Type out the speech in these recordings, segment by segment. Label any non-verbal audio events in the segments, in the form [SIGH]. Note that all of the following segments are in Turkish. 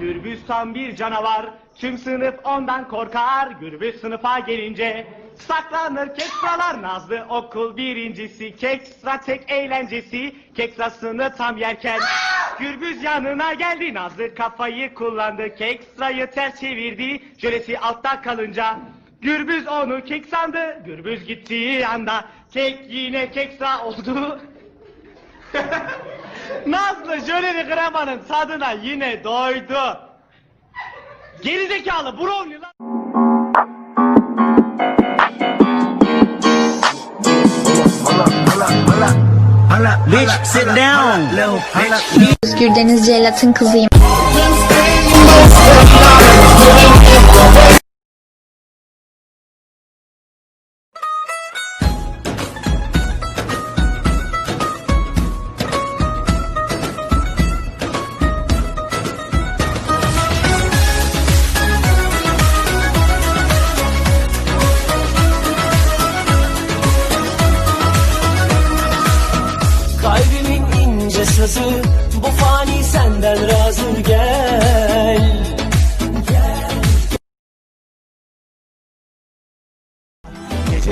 Gürbüz tam bir canavar. Tüm sınıf ondan korkar. Gürbüz sınıfa gelince saklanır kekstralar. Nazlı okul birincisi. Kekstra tek eğlencesi. Kekstrasını tam yerken Gürbüz yanına geldi. Nazlı kafayı kullandı. Kekstrayı ters çevirdi. Jölesi altta kalınca Gürbüz onu kek sandı. Gürbüz gittiği anda kek yine kekstra oldu. Nazlı jöleli kremanın tadına yine doydu. Gerizekalı brownie lan. Bitch, sit down. Özgür Deniz Celat'ın kızıyım.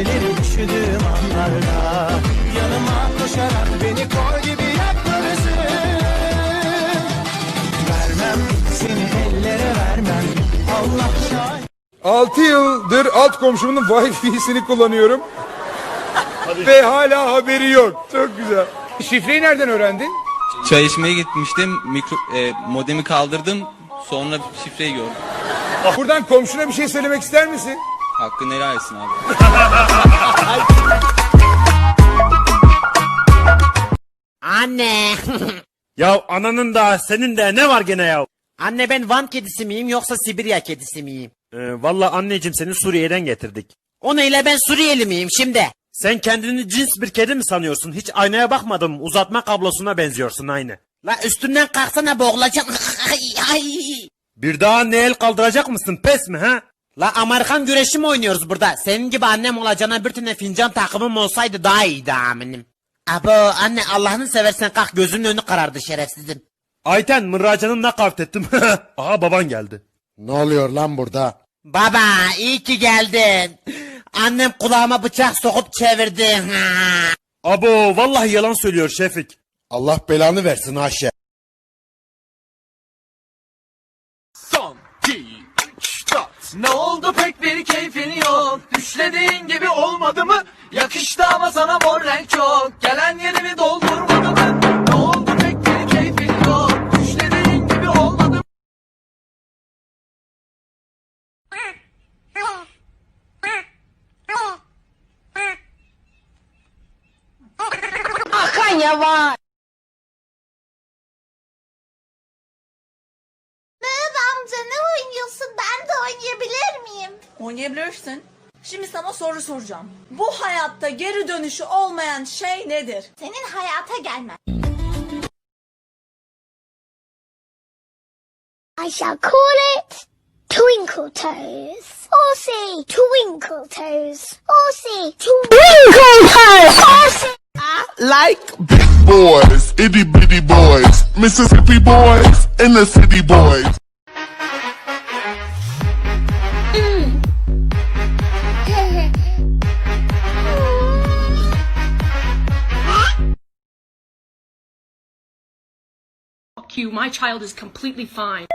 Geceleri üşüdüğüm anlarda Yanıma koşarak beni kor gibi yaklarısın Vermem seni ellere vermem Allah şahit 6 yıldır alt komşumun Wi-Fi'sini kullanıyorum. Ve hala haberi yok. Çok güzel. Şifreyi nereden öğrendin? Çay içmeye gitmiştim. Mikro, e, modemi kaldırdım. Sonra şifreyi gördüm. Buradan komşuna bir şey söylemek ister misin? Hakkını helal etsin abi. Anne. Ya ananın da senin de ne var gene ya? Anne ben Van kedisi miyim yoksa Sibirya kedisi miyim? Ee, Valla anneciğim seni Suriye'den getirdik. O neyle ben Suriyeli miyim şimdi? Sen kendini cins bir kedi mi sanıyorsun? Hiç aynaya bakmadım. Uzatma kablosuna benziyorsun aynı. La üstümden kalksana ay. Bir daha ne el kaldıracak mısın? Pes mi ha? La Amerikan güreşi mi oynuyoruz burada? Senin gibi annem olacağına bir tane fincan takımım olsaydı daha iyiydi aminim. Abo anne Allah'ını seversen kalk gözünün önü karardı şerefsizim. Ayten mırracanın nakavt ettim. [LAUGHS] Aha baban geldi. Ne oluyor lan burada? Baba iyi ki geldin. Annem kulağıma bıçak sokup çevirdi. [LAUGHS] Abo vallahi yalan söylüyor Şefik. Allah belanı versin Ayşe. Ne oldu? Pek bir keyfin yok. Düşlediğin gibi olmadı mı? Yakıştı ama sana mor renk çok. Gelen yerimi doldurmadı mı? Ne oldu? Pek bir keyfin yok. Düşlediğin gibi olmadı mı? Hakan yavaş. Mehmet amca ne oynuyorsun? Ben de oynayabilir miyim? Oynayabilirsin. Şimdi sana soru soracağım. Bu hayatta geri dönüşü olmayan şey nedir? Senin hayata gelmen. I shall call it Twinkle Toes. Or say Twinkle Toes. Or say Twinkle Toes. Or say boys, itty bitty boys, Mississippi boys, and the city boys. Fuck you, my child is completely fine.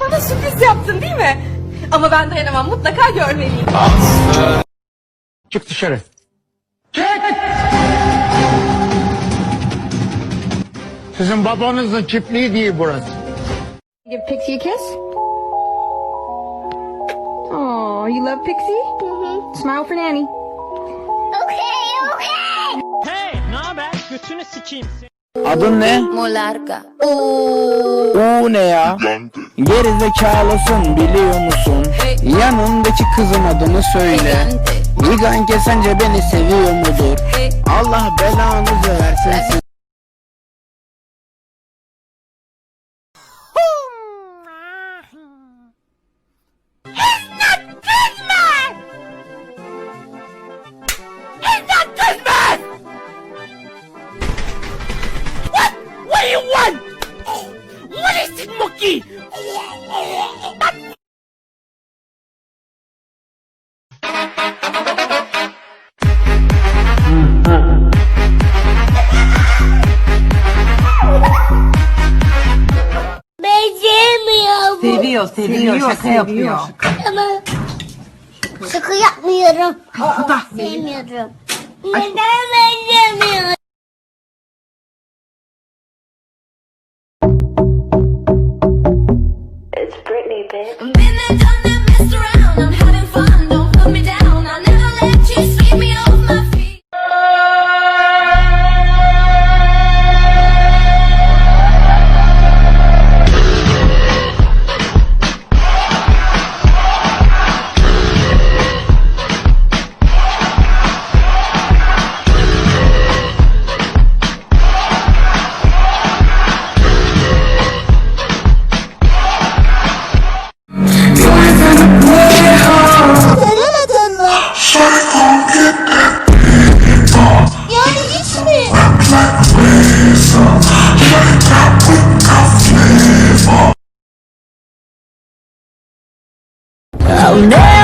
Bana sürpriz yaptın değil mi? Ama ben dayanamam mutlaka görmeliyim. Çık dışarı. Sizin babanızın çiftliği değil burası. Give Pixie a kiss. Oh, you love Pixie? Mm-hmm. Smile for Nanny. Okay, okay. Adın ne? Molarga. U ne ya? Geri zekalısın biliyor musun? Yanındaki kızın adını söyle. Gigante sence beni seviyor mudur? Allah belanızı versin Seviyor, seviyor, Seviyor, şaka seviyor. yapıyor. Ama sıkı yapmıyorum. Bu Sevmiyorum. Neden ben sevmiyorum? It's Britney, bitch. I'll never